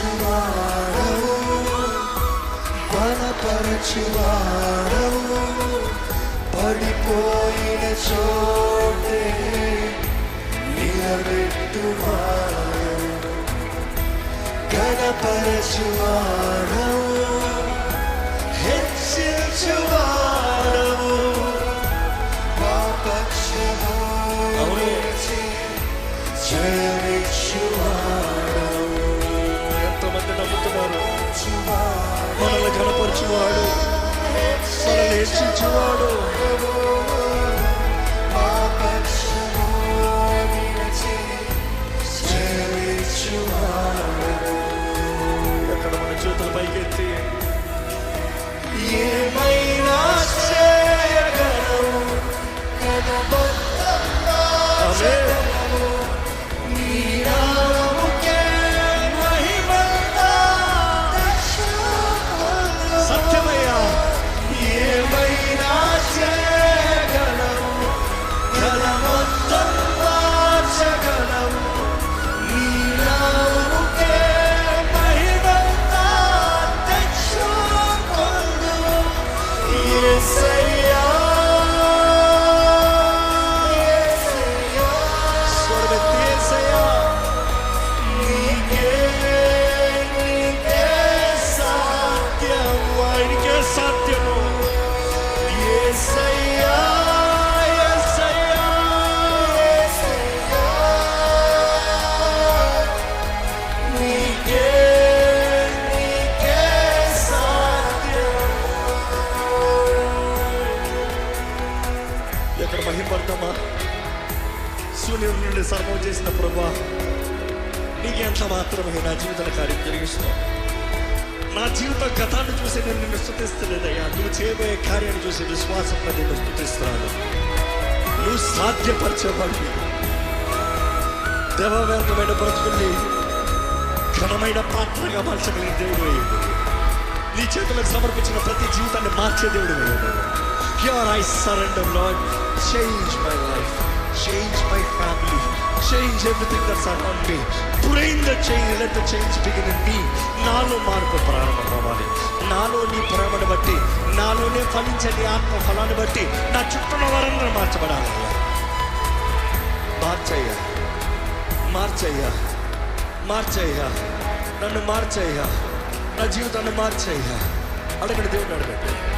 బలపరచువాడవు బలపరచువాడవు పడిపోయిన చోటే నిలబెట్టువా అవును నీకు మాత్రమే నా జీవితంలో కార్యం జరిగిస్తున్నావు నా జీవిత గతాన్ని చూసి నేను నిన్ను స్థుతిస్తలేదయ్యా నువ్వు చేయబోయే కార్యాన్ని చూసి విశ్వాసంతో నిన్ను స్థుతిస్తున్నాను నువ్వు సాధ్యపరచబడి దేవవేదమైన బ్రతుకుల్ని ఘనమైన పాత్రగా మార్చగలిగిన దేవుడు అయ్యాడు నీ చేతులకు సమర్పించిన ప్రతి జీవితాన్ని మార్చే దేవుడు అయ్యాడు here I surrender lord change my life change my family change everything that's around me brain the change let the change begin in me నాలో మార్పు ప్రారంభం అవ్వాలి నాలో నీ ప్రేమను బట్టి నాలోనే ఫలించే నీ ఆత్మ ఫలాన్ని బట్టి నా చుట్టూ వారందరూ మార్చబడాలి. మార్చయ్యా. మార్చయ్యా. మార్చయ్యా. నన్ను మార్చయ్యా. నా జీవితాన్ని మార్చయ్యా. అడగండి దేవుడు అడగండి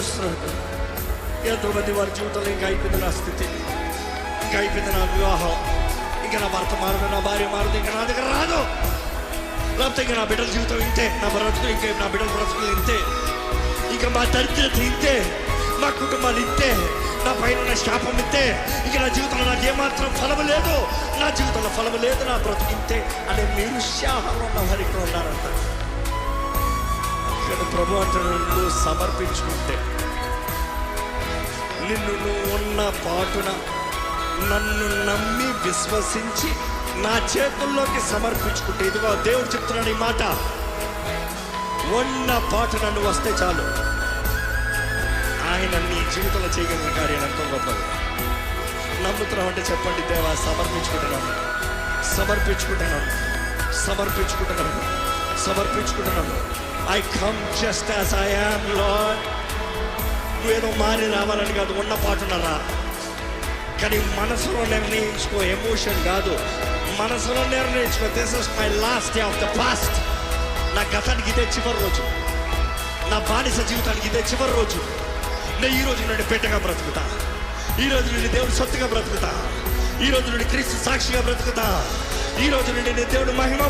దేవుడు బయలుపరుస్తున్నాడు ఎంతోమంది వారి జీవితంలో ఇంకా అయిపోయింది నా స్థితి. ఇంకా అయిపోయింది నా వివాహం. ఇంకా నా భర్త మారదు నా భార్య మారదు ఇంకా నా దగ్గర రాదు. లేకపోతే ఇంకా నా బిడ్డల జీవితం ఇంతే నా బ్రతుకు ఇంకా నా బిడ్డల బ్రతుకులు ఇంతే. ఇంకా మా దరిద్రత ఇంతే మా కుటుంబాలు ఇంతే నా పైన ఉన్న శాపం ఇంతే. ఇక నా జీవితంలో నాకు ఏమాత్రం ఫలం లేదు. నా జీవితంలో ఫలం లేదు నా బ్రతుకు ఇంతే. అనే నిరుత్సాహంలో ఉన్న వారు ఇక్కడ ఉన్నారంట. ఇక్కడ ప్రభు అంటాడు నువ్వు సమర్పించుకుంటే నిన్ను నువ్వు ఉన్న పాటున నన్ను నమ్మి విశ్వసించి నా చేతుల్లోకి సమర్పించుకుంటే. ఇదిగో దేవుడు చెప్తున్నాడు ఈ మాట. ఉన్న పాటు నన్ను వస్తే చాలు. ఆయన నీ జీవితంలో చేయగలిగిన కార్యం ఎంతో గొప్పది నమ్ముతున్నావు అంటే చెప్పండి దేవా సమర్పించుకుంటున్నాను. సమర్పించుకుంటున్నాను. సమర్పించుకుంటున్నాను. సమర్పించుకుంటున్నాను. I come just as I am lord నువ్వేదో మారి రావాలని కాదు ఉన్న పాటున్నారా కానీ మనసులో నిర్ణయించుకో ఎమోషన్ కాదు. మనసులో నిర్ణయించుకో this is my last day of the past నా గతానికి ఇదే చివరి రోజు. నా బానిస జీవితానికి ఇదే చివరి రోజు. నేను ఈ రోజు నుండి పెట్టగా బ్రతుకుతా. ఈ రోజు నుండి దేవుడు సొత్తుగా బ్రతుకుతా. ఈ రోజు నుండి క్రీస్తు సాక్షిగా బ్రతుకుతా. ఈ రోజు నుండి నేను దేవుడు మహిమ